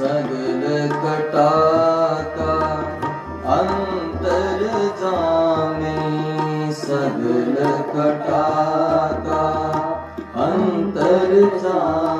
सगल कटा अन्तर जाने सगल कटाका अन्तर जा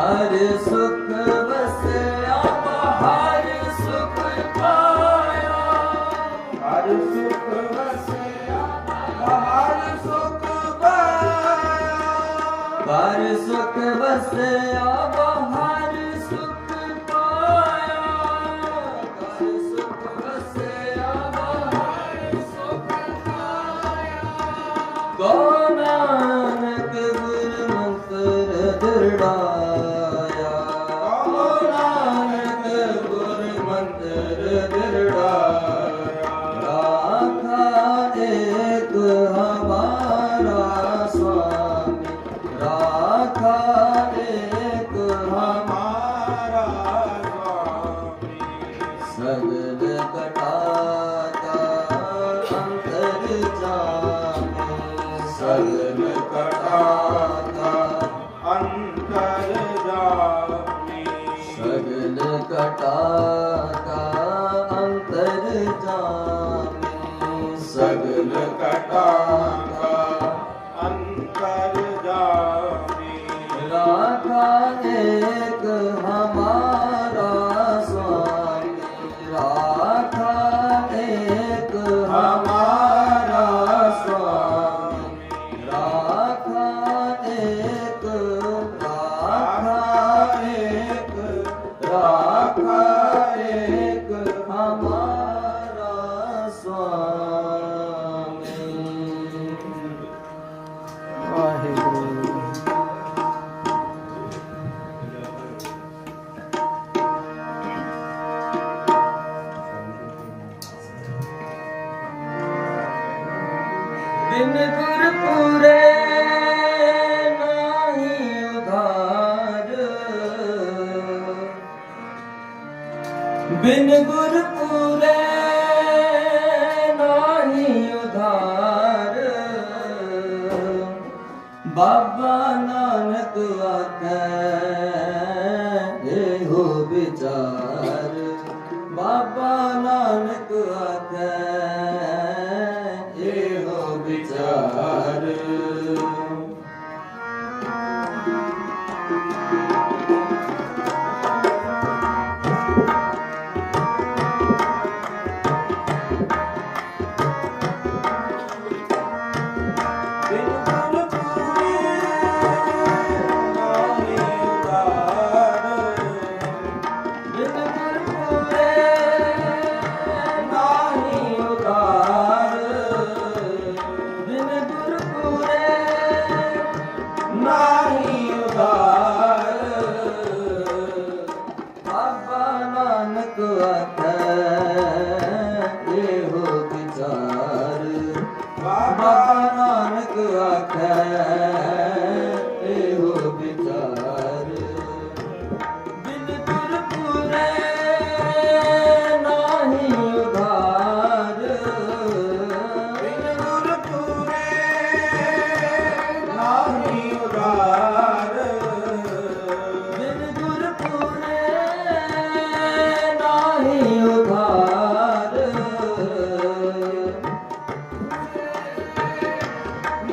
ਹਰ ਸੁਖ ਵਸਿਆ ਹਰ ਸੁਖ ਹਰ ਸੁਖ ਵਸਿਆ ਹਰ ਸੁਖ ਹਰ ਸੁਖ ਵਸਿਆ ਹਰ ਸੁਖ ਹਰ ਸੁਖ ਵਸਿਆ ਹਰ ਸੁਖ uh,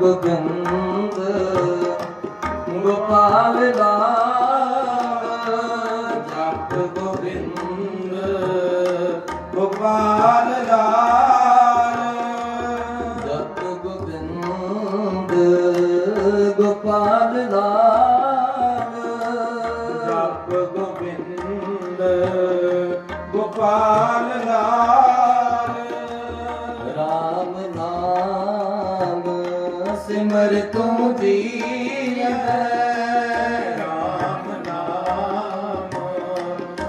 ਗੋਬਿੰਦ ਗੋਪਾਲ ਰਾਮ ਜਪ ਗੋਬਿੰਦ ਗੋਪਾਲ ਰਾਮ ਜਦ ਤੂੰ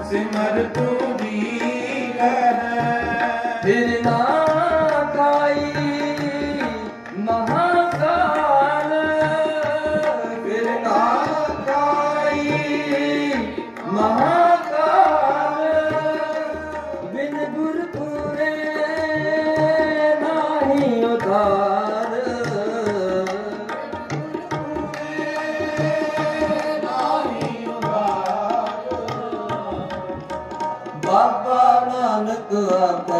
ਸਿਮਰ ਤੂੰ ਦੀਨ ਹੈ ਤੇਰੇ ਨਾਮ আল্লাহ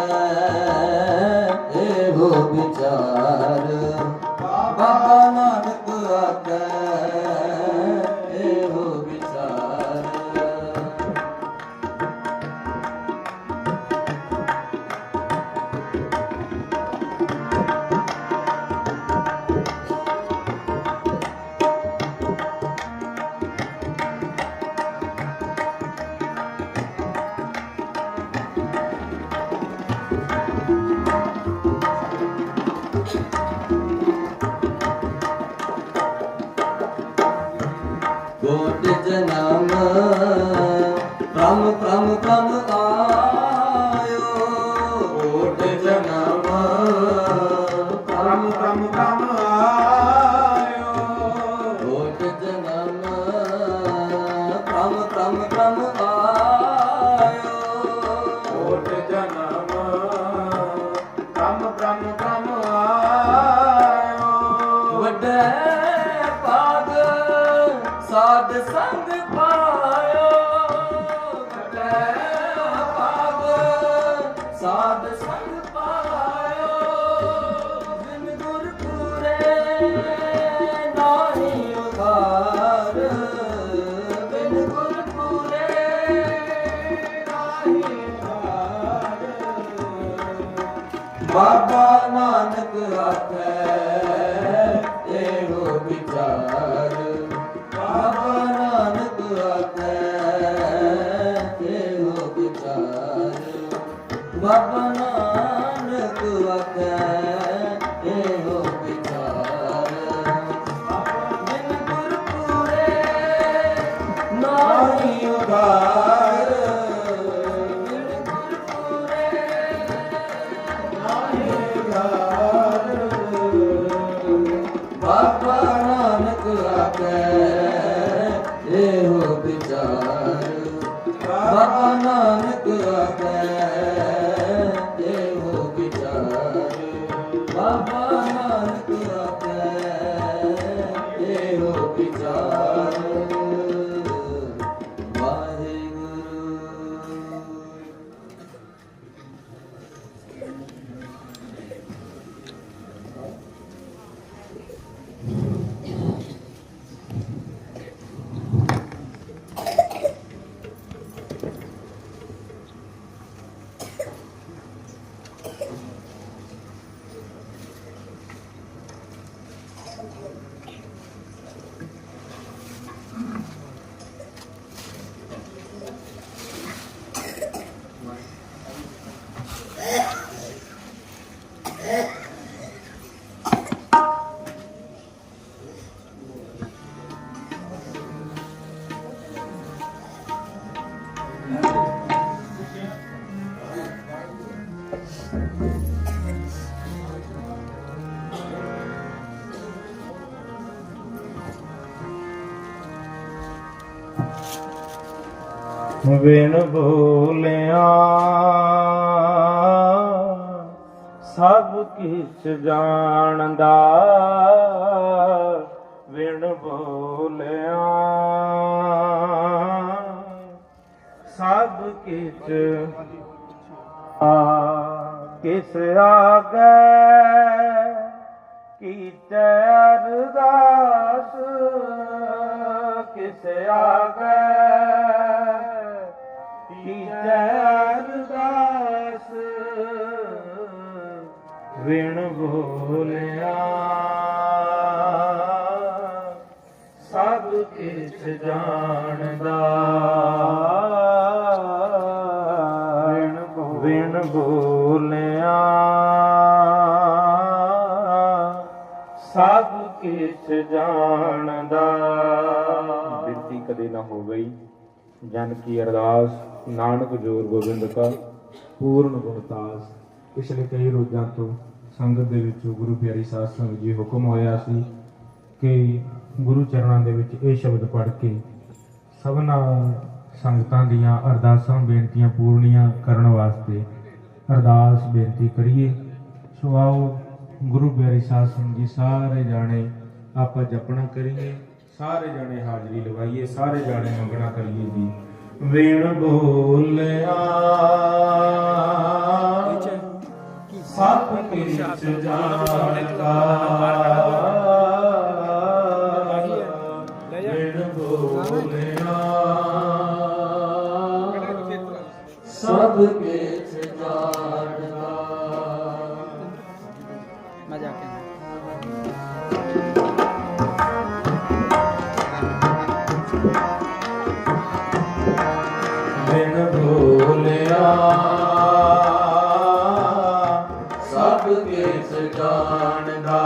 Vedana ਬਾਬਾ ਨਾਨਕ ਆਖੈ। ਬਾਬਾ ਬਿਨ ਬੋਲਿਆ। ਸਭ ਕਿਛ ਜਾਣਦਾ, ਬਿਨ ਬੋਲਿਆ। ਸਭ ਕਿਛ ਆ, ਕਿਸ ਆਗੇ ਕੀਤੇ ਅਰਦਾਸ, ਕਿਸ ਆਗੇ ਕੀਤੇ ਅਰਦਾਸ ਵਿਣ ਬੋਲਿਆ। ਸਭ ਕਿਛ ਜਾਣਦਾ। ਵਿਣ ਬੋਲਿਆ। ਸਭ ਕਿਛ ਜਾਣਦਾ। ਬਿਰਤੀ ਕਦੇ ਨਾ ਹੋ ਗਈ। ਜਨ ਕੀ ਅਰਦਾਸ? ਨਾਨਕ ਜੋਰ ਗੋਬਿੰਦ ਕਾ, ਪੂਰਨ ਗੁਣਤਾਸ ਪਿਛਲੇ ਕਈ ਰੋਜ਼ਾਂ ਤੋਂ ਸੰਗਤ ਦੇ ਵਿੱਚ ਗੁਰੂ ਪਿਆਰੀ ਸਾਧ ਸੰਗਤ ਜੀ ਹੁਕਮ ਹੋਇਆ ਸੀ ਕਿ ਗੁਰੂ ਚਰਨਾਂ ਦੇ ਵਿੱਚ ਇਹ ਸ਼ਬਦ ਪੜ੍ਹ ਕੇ ਸਭਨਾ ਸੰਗਤਾਂ ਦੀਆਂ ਅਰਦਾਸਾਂ, ਬੇਨਤੀਆਂ ਪੂਰਨੀਆਂ ਕਰਨ ਵਾਸਤੇ ਅਰਦਾਸ, ਬੇਨਤੀ ਕਰੀਏ। ਸੋ ਆਓ ਗੁਰੂ ਪਿਆਰੀ ਸਾਧ ਸੰਗਤ ਜੀ ਸਾਰੇ ਜਾਣੇ ਆਪਾਂ ਜਪਣਾ ਕਰੀਏ, ਸਾਰੇ ਜਾਣੇ ਹਾਜ਼ਰੀ ਲਵਾਈਏ, ਸਾਰੇ ਜਾਣੇ ਮੰਗਣਾ ਕਰੀਏ ਜੀ। ਵਿਣ ਬੋਲਿਆ। ਸਭ ਕਿਛ ਜਾਣਦਾ। ਜਾਣਦਾ